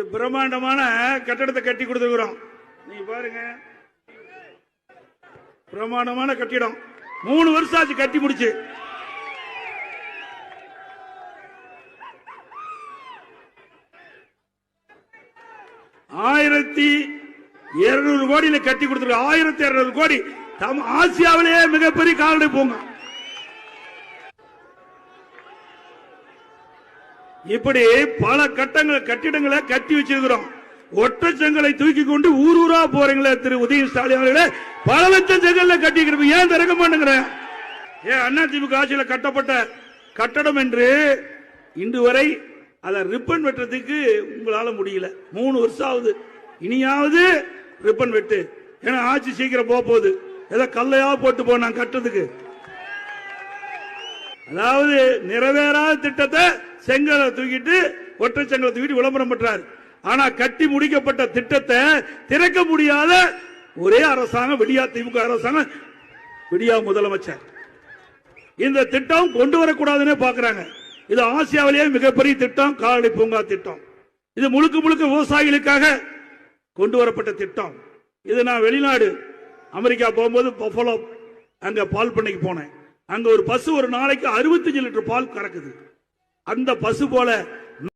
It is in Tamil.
ஒரு பிரம்மாண்டமான கட்டடத்தை கட்டி கொடுத்துருக்குறோம். நீங்க பாருங்க. பிரம்மாண்டமான கட்டிடம். மூணு வருஷம் ஆச்சு கட்டி முடிச்சு. ஆயிரத்தி இருநூறு கோடியில கட்டி கொடுத்துருக்கு ஆயிரத்தி இருநூறு கோடி. தம் ஆசியாவிலேயே மிகப்பெரிய கால்நடை பூங்கா. இப்படி பல கட்டங்கள் கட்டிடங்களை கட்டி வச்சிருக்கிறோம். ஒற்றைச்சங்களை தூக்கி கொண்டு ஊர் ஊரா போறீங்களே திரு உதய ஸ்டாலின் அவர்களே. பல லட்சம் செங்கல்ல கட்டிக்கிறோம் ஏன் திறக்க மாட்டேங்கிறேன் ஏன் அண்ணா திமுக ஆட்சியில் கட்டப்பட்ட கட்டடம் என்று இன்று வரை அதை ரிப்பன் வெட்டுறதுக்கு உங்களால முடியல. மூணு வருஷம் ஆகுது. இனியாவது ரிப்பன் வெட்டு. ஏன்னா ஆட்சி சீக்கிரம் போக போகுது. ஏதோ கல்லையா போட்டு போனான் கட்டுறதுக்கு. அதாவது நிறைவேறாத திட்டத்தை செங்கலை தூக்கிட்டு ஒற்றை செங்கலை தூக்கிட்டு விளம்பரம் பண்றாரு. ஆனா கட்டி முடிக்கப்பட்ட திட்டத்தை திறக்க முடியாத ஒரே அரசாங்கம் விடியா திமுக அரசாங்கம் விடியா முதலமைச்சர். இந்த திட்டம் கொண்டு வரக்கூடாதுன்னு பாக்குறாங்க. இது ஆசியாவிலேயே மிகப்பெரிய திட்டம் கால்நடை பூங்கா திட்டம். இது முழுக்க முழுக்க விவசாயிகளுக்காக கொண்டு வரப்பட்ட திட்டம். இது நான் வெளிநாடு அமெரிக்கா போகும்போது பஃபலோ அங்க பால் பண்ணைக்கு போனேன். அங்க ஒரு பசு ஒரு நாளைக்கு அறுபத்தஞ்சு லிட்டர் பால் கறக்குது. அந்த பசு போல